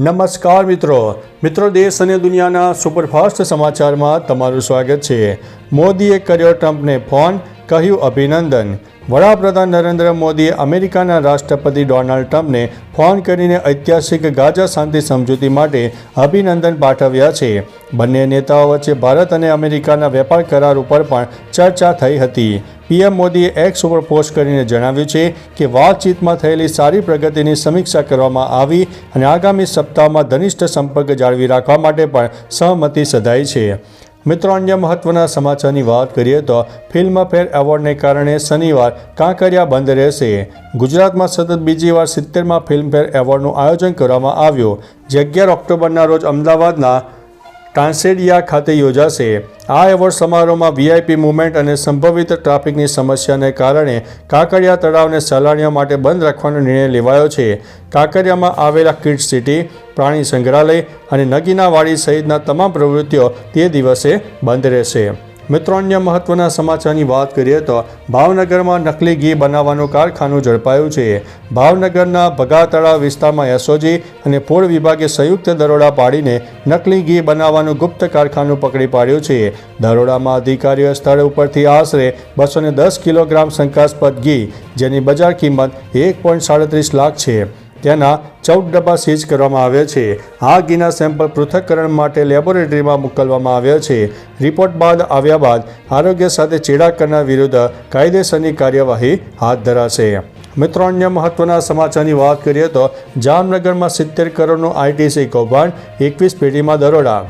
નમસ્કાર મિત્રો. મિત્રો દેશ અને દુનિયાના સુપરફાસ્ટ સમાચારમાં તમારું સ્વાગત છે. મોદીએ કર્યો ટ્રમ્પને ફોન કહ્યું અભિનંદન. વડાપ્રધાન નરેન્દ્ર મોદીએ અમેરિકાના રાષ્ટ્રપતિ ડોનાલ્ડ ટ્રમ્પને ફોન કરીને ઐતિહાસિક ગાઝા શાંતિ સમજૂતી માટે અભિનંદન પાઠવ્યા છે. બંને નેતાઓ વચ્ચે ભારત અને અમેરિકાના વેપાર કરાર ઉપર પણ ચર્ચા થઈ હતી. પીએમ મોદીએ એક્સ ઉપર પોસ્ટ કરીને જણાવ્યું છે કે વાતચીતમાં થયેલી સારી પ્રગતિની સમીક્ષા કરવામાં આવી અને આગામી સપ્તાહમાં ઘનિષ્ઠ સંપર્ક જાળવી રાખવા માટે પણ સહમતિ સધાઈ છે. મિત્રો અન્ય મહત્વના સમાચારની વાત કરીએ તો ફિલ્મફેર એવોર્ડને કારણે શનિવાર કાંકરિયા બંધ રહેશે. ગુજરાતમાં સતત બીજી વાર સિત્તેરમાં ફિલ્મફેર એવોર્ડનું આયોજન કરવામાં આવ્યું. જે અગિયાર ઓક્ટોબરના રોજ અમદાવાદના ટાન્સેડિયા ખાતે યોજાશે. આ એવોર્ડ સમારોહમાં વીઆઈપી મુવમેન્ટ અને સંભવિત ટ્રાફિકની સમસ્યાને કારણે કાંકરિયા તળાવને સહેલાણીઓ માટે બંધ રાખવાનો નિર્ણય લેવાયો છે. કાંકરિયામાં આવેલા કિડ સિટી, પ્રાણી સંગ્રહાલય અને નગીનાવાડી સહિતના તમામ પ્રવૃત્તિઓ તે દિવસે બંધ રહેશે. મિત્રો, અન્ય મહત્વના સમાચારની વાત કરીએ તો ભાવનગરમાં નકલી ઘી બનાવવાનું કારખાનું ઝડપાયું છે. ભાવનગરના ભગાતળા વિસ્તારમાં એસઓજી અને પૂર વિભાગે સંયુક્ત દરોડા પાડીને નકલી ઘી બનાવવાનું ગુપ્ત કારખાનું પકડી પાડ્યું છે. દરોડામાં અધિકારીઓ સ્થળ ઉપરથી આશરે બસો કિલોગ્રામ શંકાસ્પદ ઘી, જેની બજાર કિંમત એક લાખ છે. તેના ચૌદ ડબ્બા સીઝ કરવામાં આવ્યા છે. આ ઘીના સેમ્પલ પૃથ્થકરણ માટે લેબોરેટરીમાં મોકલવામાં આવ્યા છે. રિપોર્ટ બાદ આવ્યા બાદ આરોગ્ય સાથે ચેડા કરનાર વિરુદ્ધ કાયદેસરની કાર્યવાહી હાથ ધરાશે. મિત્રો, અન્ય મહત્વના સમાચારની વાત કરીએ તો જામનગરમાં સિત્તેર કરોડનું આઈટીસી કૌભાંડ એકવીસ પેઢીમાં દરોડા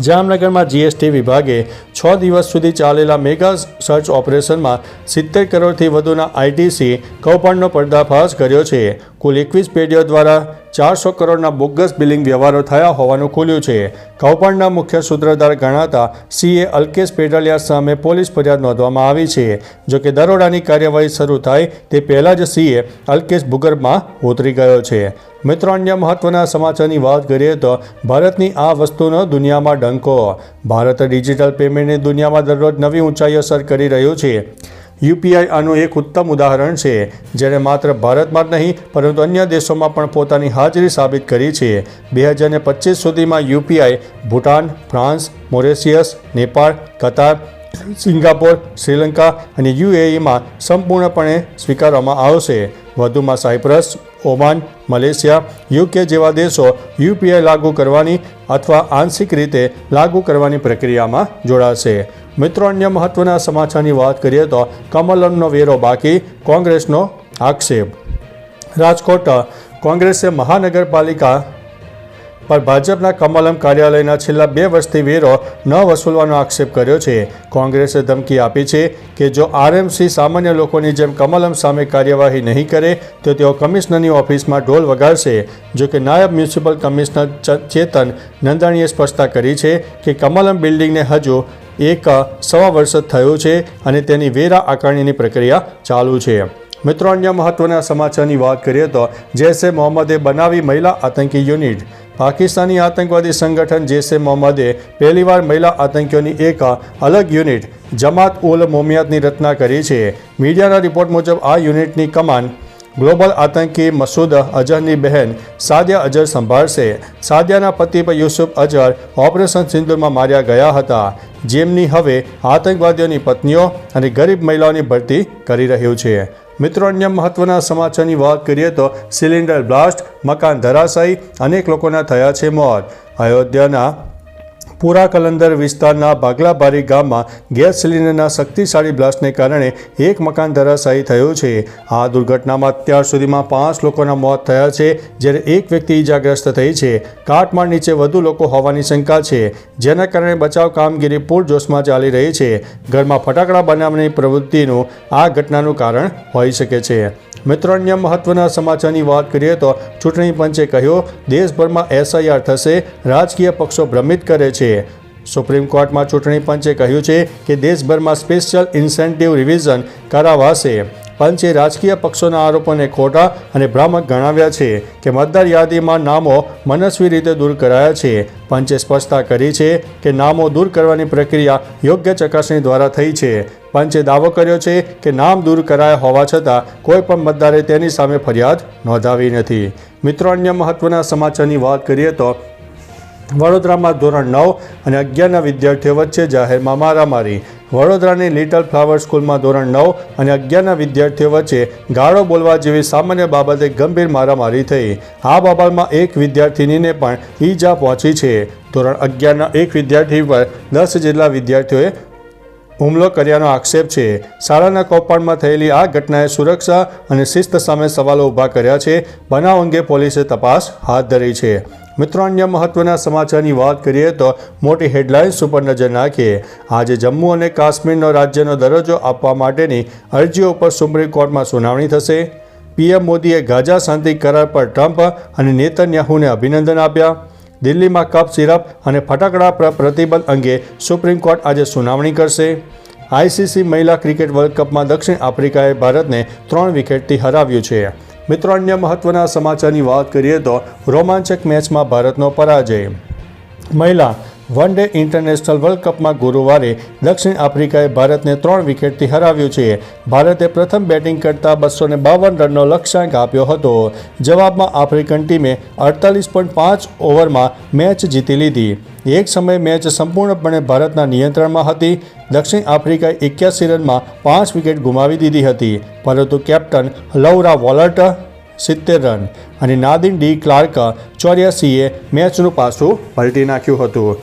જામનગરમાં જીએસટી વિભાગે છ દિવસ સુધી ચાલેલા મેગા સર્ચ ઓપરેશનમાં સિત્તેર કરોડથી વધુના આઈટીસી કૌભાંડનો પર્દાફાશ કર્યો છે. કુલ એકવીસ પેઢીઓ દ્વારા ચારસો કરોડના બોગસ બિલિંગ વ્યવહારો થયા હોવાનું ખુલ્યું છે. કૌભાંડના મુખ્ય સૂત્રધાર ગણાતા સીએ અલ્કેશ પેટાલિયા સામે પોલીસ ફરિયાદ નોંધવામાં આવી છે. જોકે દરોડાની કાર્યવાહી શરૂ થાય તે પહેલાં જ સીએ અલ્કેશ ભૂગર્ભમાં ઉતરી ગયો છે. મિત્રો, અન્ય મહત્વના સમાચારની વાત કરીએ તો ભારતની આ વસ્તુનો દુનિયામાં ડંકો. ભારત ડિજિટલ પેમેન્ટની દુનિયામાં દરરોજ નવી ઊંચાઈઓ અસર કરી રહ્યું છે. યુપીઆઈ આનું એક ઉત્તમ ઉદાહરણ છે, જેણે માત્ર ભારતમાં જ નહીં, પરંતુ અન્ય દેશોમાં પણ પોતાની હાજરી સાબિત કરી છે. બે હજાર પચીસ સુધીમાં UPI Bhutan, France, Mauritius, Nepal, Qatar, Singapore, Sri Lanka અને યુએઈમાં સંપૂર્ણપણે સ્વીકારવામાં આવશે. વધુમાં સાયપ્રસ, ઓમાન, મલેશિયા, યુકે જેવા દેશો યુપીઆઈ લાગુ કરવાની અથવા આંશિક રીતે લાગુ કરવાની પ્રક્રિયામાં જોડાશે. મિત્રો, અન્ય મહત્વના સમાચારની વાત કરીએ તો કમલમનો વેરો બાકી, કોંગ્રેસનો આક્ષેપ. રાજકોટ, કોંગ્રેસે મહાનગરપાલિકા પર ભાજપના કમલમ કાર્યાલયના છેલ્લા બે વર્ષથી વેરો ન વસૂલવાનો આક્ષેપ કર્યો છે. કોંગ્રેસે ધમકી આપી છે કે જો આરએમસી સામાન્ય લોકોની જેમ કમલમ સામે કાર્યવાહી નહીં કરે, તો તેઓ કમિશનરની ઓફિસમાં ઢોલ વગાડશે. જો કે નાયબ મ્યુનિસિપલ કમિશનર ચેતન નંદાણીએ સ્પષ્ટતા કરી છે કે કમલમ બિલ્ડિંગને હજુ એક, સવા વર્ષ થયું છે અને તેની વેરા આકારણીની પ્રક્રિયા ચાલુ છે. મિત્રો, અન્ય મહત્વના સમાચારની વાત કરીએ તો જૈશે મોહમ્મદે બનાવી મહિલા આતંકી યુનિટ. પાકિસ્તાની આતંકવાદી સંગઠન જૈશે મોહમ્મદે પહેલીવાર મહિલા આતંકીઓની એક અલગ યુનિટ, જમાત ઉલ મોમિયાતની રચના કરી છે. મીડિયાના રિપોર્ટ મુજબ, આ યુનિટની કમાન ગ્લોબલ આતંકી મસૂદ અઝહરની બહેન સાદિયા અઝહર સંભાળશે. સાદિયાના પતિ પર યુસુફ અઝહર ઓપરેશન સિંદુરમાં માર્યા ગયા હતા, જેમની હવે આતંકવાદીઓની પત્નીઓ અને ગરીબ મહિલાઓની ભરતી કરી રહ્યું છે. મિત્રો, અન્ય મહત્વના સમાચારની વાત કરીએ તો સિલિન્ડર બ્લાસ્ટ, મકાન ધરાશાયી, અનેક લોકોના થયા છે મોત. અયોધ્યાના પુરા કલંદર વિસ્તારના ભાગલાબારી ગામમાં ગેસ સિલિન્ડરના શક્તિશાળી બ્લાસ્ટને કારણે એક મકાન ધરાશાયી થયું છે. આ દુર્ઘટનામાં અત્યાર સુધીમાં પાંચ લોકોના મોત થયા છે, જ્યારે એક વ્યક્તિ ઈજાગ્રસ્ત થઈ છે. કાટમાળ નીચે વધુ લોકો હોવાની શંકા છે, જેના કારણે બચાવ કામગીરી પૂરજોશમાં ચાલી રહી છે. ઘરમાં ફટાકડા બનાવવાની પ્રવૃત્તિનું આ ઘટનાનું કારણ હોઈ શકે છે. મિત્રો, અન્ય મહત્વના સમાચારની વાત કરીએ તો ચૂંટણી પંચે કહ્યું, દેશભરમાં એસઆઈઆર થશે, રાજકીય પક્ષો ભ્રમિત કરે છે. સુપ્રીમ કોર્ટમાં ચૂંટણી પંચે કહ્યું છે કે દેશભરમાં સ્પેશિયલ ઇન્સેન્ટિવ રિવિઝન કરાવાશે. પંચે રાજકીય પક્ષોના આરોપોને ખોટા અને ભ્રામક ગણાવ્યા છે કે મતદાર યાદીમાં નામો મનસ્વી રીતે દૂર કરાયા છે. પંચે સ્પષ્ટતા કરી છે કે નામો દૂર કરવાની પ્રક્રિયા યોગ્ય ચકાસણી દ્વારા થઈ છે. પંચે દાવો કર્યો છે કે નામ દૂર કરાયા હોવા છતાં કોઈ પણ મતદારે તેની સામે ફરિયાદ નોંધાવી નથી. મિત્રો, અન્ય મહત્વના સમાચારની વાત કરીએ તો વડોદરામાં ધોરણ નવ અને અગિયારના વિદ્યાર્થીઓ વચ્ચે જાહેરમાં મારામારી. વડોદરાની લિટલ ફ્લાવર સ્કૂલમાં ધોરણ નવ અને અગિયારના વિદ્યાર્થીઓ વચ્ચે ગાળો બોલવા જેવી સામાન્ય બાબતે ગંભીર મારામારી થઈ. આ બાબતમાં એક વિદ્યાર્થિનીને પણ ઈજા પહોંચી છે. ધોરણ અગિયારના એક વિદ્યાર્થી પર દસ જેટલા વિદ્યાર્થીઓએ હુમલો કર્યાનો આક્ષેપ છે. શાળાના કૌભાંડમાં થયેલી આ ઘટનાએ સુરક્ષા અને શિસ્ત સામે સવાલો ઊભા કર્યા છે. બનાવ અંગે પોલીસે તપાસ હાથ ધરી છે. મિત્રો, અન્ય મહત્વના સમાચારની વાત કરીએ તો મોટી હેડલાઇન્સ ઉપર નજર નાખીએ. આજે જમ્મુ અને કાશ્મીરનો રાજ્યનો દરજ્જો આપવા માટેની અરજીઓ ઉપર સુપ્રીમ કોર્ટમાં સુનાવણી થશે. પીએમ મોદીએ ગાઝા શાંતિ કરાર પર ટ્રમ્પ અને નેતન્યાહુને અભિનંદન આપ્યા. દિલ્હીમાં કપ સિરપ અને ફટાકડા પર, પ્રતિબંધ અંગે સુપ્રીમ કોર્ટ આજે સુનાવણી કરશે. આઈસીસી મહિલા ક્રિકેટ વર્લ્ડ કપમાં દક્ષિણ આફ્રિકાએ ભારતને ત્રણ વિકેટથી હરાવ્યું છે. મિત્રો અન્ય મહત્વના સમાચારની વાત કરીએ તો રોમાંચક મેચમાં ભારતનો પરાજય. મહિલા વન ડે ઇન્ટરનેશનલ વર્લ્ડ કપમાં ગુરુવારે દક્ષિણ આફ્રિકાએ ભારતને ત્રણ વિકેટથી હરાવ્યું છે. ભારતે પ્રથમ બેટિંગ કરતા બસો બાવન રનનો લક્ષ્યાંક આપ્યો હતો. જવાબમાં આફ્રિકન ટીમે અડતાલીસ પોઈન્ટ પાંચ ઓવરમાં મેચ જીતી લીધી. એક સમયે મેચ સંપૂર્ણપણે ભારતના નિયંત્રણમાં હતી. દક્ષિણ આફ્રિકાએ એક્યાસી રનમાં પાંચ વિકેટ ગુમાવી દીધી હતી. પરંતુ કેપ્ટન લૌરા વોલર્ટ સિત્તેર રન અને નાદિન ડી ક્લાર્ક ચોર્યાસીએ મેચનું પાસું પલટી નાખ્યું હતું.